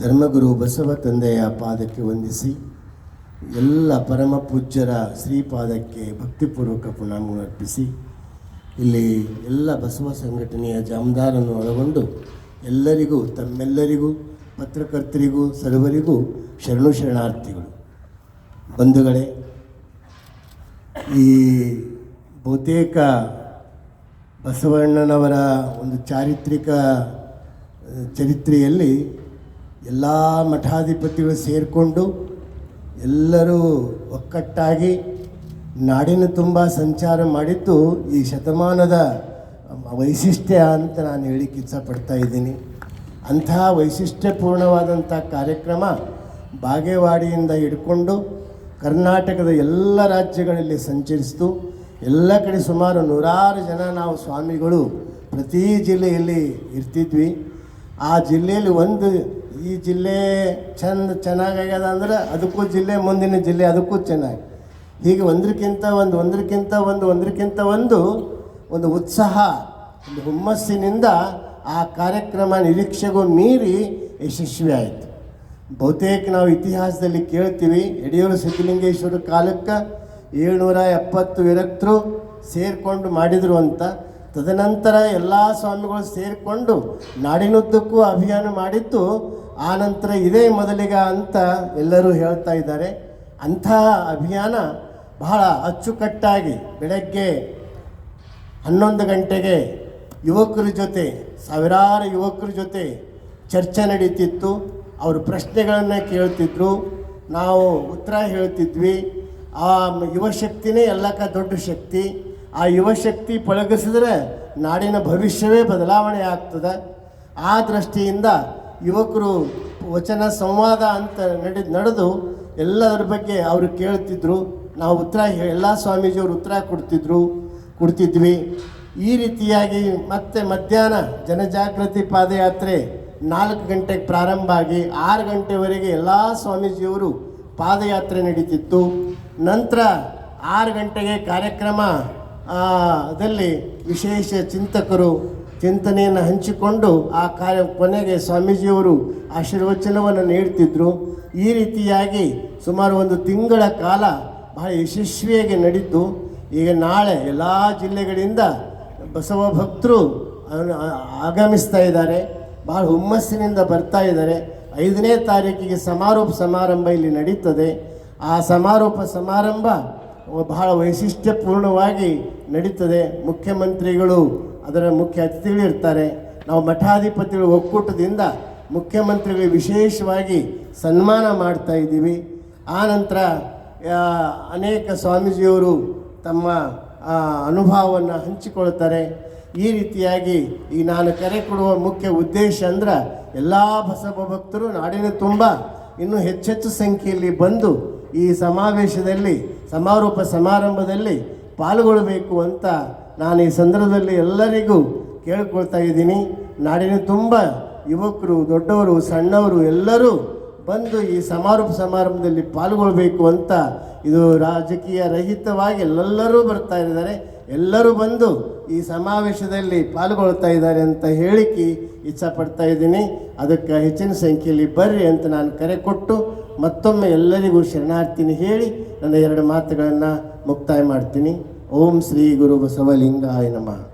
ಧರ್ಮಗುರು ಬಸವ ತಂದೆಯ ಪಾದಕ್ಕೆ ವಂದಿಸಿ ಎಲ್ಲ ಪರಮ ಪೂಜ್ಯರ ಶ್ರೀಪಾದಕ್ಕೆ ಭಕ್ತಿಪೂರ್ವಕ ಪ್ರಣಾಮ ಅರ್ಪಿಸಿ, ಇಲ್ಲಿ ಎಲ್ಲ ಬಸವ ಸಂಘಟನೆಯ ಜಾಮದಾರನ್ನು ಒಳಗೊಂಡು ಎಲ್ಲರಿಗೂ, ತಮ್ಮೆಲ್ಲರಿಗೂ, ಪತ್ರಕರ್ತರಿಗೂ, ಸರ್ವರಿಗೂ ಶರಣು ಶರಣಾರ್ಥಿಗಳು. ಬಂಧುಗಳೇ, ಈ ಬಹುತೇಕ ಬಸವಣ್ಣನವರ ಒಂದು ಚಾರಿತ್ರಿಕ ಚರಿತ್ರೆಯಲ್ಲಿ ಎಲ್ಲ ಮಠಾಧಿಪತಿಗಳು ಸೇರಿಕೊಂಡು ಎಲ್ಲರೂ ಒಕ್ಕಟ್ಟಾಗಿ ನಾಡಿನ ತುಂಬ ಸಂಚಾರ ಮಾಡಿದ್ದು ಈ ಶತಮಾನದ ವೈಶಿಷ್ಟ್ಯ ಅಂತ ನಾನು ಹೇಳಿಕ್ಕೆ ಇಚ್ಛಪಡ್ತಾ ಇದ್ದೀನಿ. ಅಂತಹ ವೈಶಿಷ್ಟ್ಯಪೂರ್ಣವಾದಂಥ ಕಾರ್ಯಕ್ರಮ ಬಾಗೇವಾಡಿಯಿಂದ ಹಿಡ್ಕೊಂಡು ಕರ್ನಾಟಕದ ಎಲ್ಲ ರಾಜ್ಯಗಳಲ್ಲಿ ಸಂಚರಿಸಿತು. ಎಲ್ಲ ಕಡೆ ಸುಮಾರು ನೂರಾರು ಜನ ನಾವು ಸ್ವಾಮಿಗಳು ಪ್ರತಿ ಜಿಲ್ಲೆಯಲ್ಲಿ ಇರ್ತಿದ್ವಿ. ಆ ಜಿಲ್ಲೆಯಲ್ಲಿ ಒಂದು ಈ ಜಿಲ್ಲೆ ಚಂದ ಚೆನ್ನಾಗಾಗ್ಯದ ಅಂದ್ರೆ ಅದಕ್ಕೂ ಜಿಲ್ಲೆ, ಮುಂದಿನ ಜಿಲ್ಲೆ ಅದಕ್ಕೂ ಚೆನ್ನಾಗಿ. ಹೀಗೆ ಒಂದಕ್ಕಿಂತ ಒಂದು ಒಂದಕ್ಕಿಂತ ಒಂದು ಒಂದಕ್ಕಿಂತ ಒಂದು ಒಂದು ಉತ್ಸಾಹ, ಒಂದು ಹುಮ್ಮಸ್ಸಿನಿಂದ ಆ ಕಾರ್ಯಕ್ರಮ ನಿರೀಕ್ಷೆಗೂ ಮೀರಿ ಯಶಸ್ವಿ ಆಯಿತು ಬಹುತೇಕ ನಾವು ಇತಿಹಾಸದಲ್ಲಿ ಕೇಳ್ತೀವಿ, ಯಡಿಯೂರು ಸಿದ್ದಲಿಂಗೇಶ್ವರ ಕಾಲಕ್ಕೆ ಏಳ್ನೂರ ಎಪ್ಪತ್ತು ವಿರಕ್ತರು ಸೇರಿಕೊಂಡು ಮಾಡಿದರು ಅಂತ. ತದನಂತರ ಎಲ್ಲ ಸ್ವಾಮಿಗಳು ಸೇರಿಕೊಂಡು ನಾಡಿನುದ್ದಕ್ಕೂ ಅಭಿಯಾನ ಮಾಡಿದ್ದು, ಆ ನಂತರ ಇದೇ ಮೊದಲಿಗ ಅಂತ ಎಲ್ಲರೂ ಹೇಳ್ತಾ ಇದ್ದಾರೆ. ಅಂತಹ ಅಭಿಯಾನ ಬಹಳ ಅಚ್ಚುಕಟ್ಟಾಗಿ ಬೆಳಗ್ಗೆ ಹನ್ನೊಂದು ಗಂಟೆಗೆ ಯುವಕರ ಜೊತೆ, ಸಾವಿರಾರು ಯುವಕರ ಜೊತೆ ಚರ್ಚೆ ನಡೀತಿತ್ತು. ಅವರು ಪ್ರಶ್ನೆಗಳನ್ನು ಕೇಳ್ತಿದ್ರು. ನಾವು ಉತ್ತರ ಹೇಳ್ತಿದ್ವಿ. ಆ ಯುವಶಕ್ತಿನೇ ಎಲ್ಲಕ್ಕ ದೊಡ್ಡ ಶಕ್ತಿ. ಆ ಯುವಶಕ್ತಿ ಪಳಗಿಸಿದ್ರೆ ನಾಡಿನ ಭವಿಷ್ಯವೇ ಬದಲಾವಣೆ ಆಗ್ತದೆ. ಆ ದೃಷ್ಟಿಯಿಂದ ಯುವಕರು ವಚನ, ಸಂವಾದ ಅಂತ ನಡೆ, ನಡೆದು ಎಲ್ಲದರ ಬಗ್ಗೆ ಅವರು ಕೇಳ್ತಿದ್ರು. ನಾವು ಉತ್ತರ ಎಲ್ಲ ಸ್ವಾಮೀಜಿಯವರು ಉತ್ತರ ಕೊಡ್ತಿದ್ರು, ಕೊಡ್ತಿದ್ವಿ. ಈ ರೀತಿಯಾಗಿ ಮತ್ತೆ ಮಧ್ಯಾಹ್ನ ಜನಜಾಗೃತಿ ಪಾದಯಾತ್ರೆ ನಾಲ್ಕು ಗಂಟೆಗೆ ಪ್ರಾರಂಭ ಆಗಿ ಆರು ಗಂಟೆವರೆಗೆ ಎಲ್ಲ ಸ್ವಾಮೀಜಿಯವರು ಪಾದಯಾತ್ರೆ ನಡೀತಿತ್ತು. ನಂತರ ಆರು ಗಂಟೆಗೆ ಕಾರ್ಯಕ್ರಮ ಆ, ದಲ್ಲಿ ವಿಶೇಷ ಚಿಂತಕರು ಚಿಂತನೆಯನ್ನು ಹಂಚಿಕೊಂಡು ಆ ಕಾರ್ಯ ಕೊನೆಗೆ ಸ್ವಾಮೀಜಿಯವರು ಆಶೀರ್ವಚನವನ್ನು ನೀಡ್ತಿದ್ದರು ಈ ರೀತಿಯಾಗಿ ಸುಮಾರು ಒಂದು ತಿಂಗಳ ಕಾಲ ಬಹಳ ಯಶಸ್ವಿಯಾಗಿ ನಡೀತು. ಈಗ ನಾಳೆ ಎಲ್ಲ ಜಿಲ್ಲೆಗಳಿಂದ ಬಸವ ಭಕ್ತರು ಆಗಮಿಸ್ತಾ ಇದ್ದಾರೆ. ಭಾಳ ಹುಮ್ಮಸ್ಸಿನಿಂದ ಬರ್ತಾ ಇದ್ದಾರೆ. ಐದನೇ ತಾರೀಕಿಗೆ ಸಮಾರೋಪ ಸಮಾರಂಭ ಇಲ್ಲಿ ನಡೀತದೆ. ಆ ಸಮಾರೋಪ ಸಮಾರಂಭ ಬಹಳ ವೈಶಿಷ್ಟ್ಯಪೂರ್ಣವಾಗಿ ನಡೀತದೆ. ಮುಖ್ಯಮಂತ್ರಿಗಳು ಅದರ ಮುಖ್ಯ ಅತಿಥಿಗಳಿರ್ತಾರೆ ನಾವು ಮಠಾಧಿಪತಿಗಳ ಒಕ್ಕೂಟದಿಂದ ಮುಖ್ಯಮಂತ್ರಿಗಳಿಗೆ ವಿಶೇಷವಾಗಿ ಸನ್ಮಾನ ಮಾಡ್ತಾ ಇದ್ದೀವಿ. ಆ ನಂತರ ಅನೇಕ ಸ್ವಾಮೀಜಿಯವರು ತಮ್ಮ ಅನುಭವವನ್ನು ಹಂಚಿಕೊಳ್ತಾರೆ. ಈ ರೀತಿಯಾಗಿ ಈ ನಾನು ಕರೆ ಕೊಡುವ ಮುಖ್ಯ ಉದ್ದೇಶ ಅಂದ್ರೆ ಎಲ್ಲ ಬಸವ ಭಕ್ತರು ನಾಡಿನ ತುಂಬ ಇನ್ನೂ ಹೆಚ್ಚೆಚ್ಚು ಸಂಖ್ಯೆಯಲ್ಲಿ ಬಂದು ಈ ಸಮಾವೇಶದಲ್ಲಿ ಸಮಾರೋಪ ಸಮಾರಂಭದಲ್ಲಿ ಪಾಲ್ಗೊಳ್ಳಬೇಕು ಅಂತ ನಾನು ಈ ಸಂದರ್ಭದಲ್ಲಿ ಎಲ್ಲರಿಗೂ ಕೇಳ್ಕೊಳ್ತಾ ಇದ್ದೀನಿ. ನಾಡಿನ ತುಂಬ ಯುವಕರು, ದೊಡ್ಡವರು, ಸಣ್ಣವರು ಎಲ್ಲರೂ ಬಂದು ಈ ಸಮಾರೋಪ ಸಮಾರಂಭದಲ್ಲಿ ಪಾಲ್ಗೊಳ್ಬೇಕು ಅಂತ ಇದು ರಾಜಕೀಯ ರಹಿತವಾಗಿ ಎಲ್ಲರೂ ಬರ್ತಾ ಇದ್ದಾರೆ. ಎಲ್ಲರೂ ಬಂದು ಈ ಸಮಾವೇಶದಲ್ಲಿ ಪಾಲ್ಗೊಳ್ತಾ ಇದ್ದಾರೆ ಅಂತ ಹೇಳಿಕೆ ಇಚ್ಛಪಡ್ತಾ ಇದ್ದೀನಿ. ಅದಕ್ಕೆ ಹೆಚ್ಚಿನ ಸಂಖ್ಯೆಯಲ್ಲಿ ಬರ್ರಿ ಅಂತ ನಾನು ಕರೆ ಕೊಟ್ಟು ಮತ್ತೊಮ್ಮೆ ಎಲ್ಲರಿಗೂ ಶರಣಾರ್ಥಿನಿ ಹೇಳಿ ನನ್ನ ಎರಡು ಮಾತುಗಳನ್ನು ಮುಕ್ತಾಯ ಮಾಡ್ತೀನಿ. ಓಂ ಶ್ರೀ ಗುರು ಬಸವಲಿಂಗಾಯ ನಮಃ.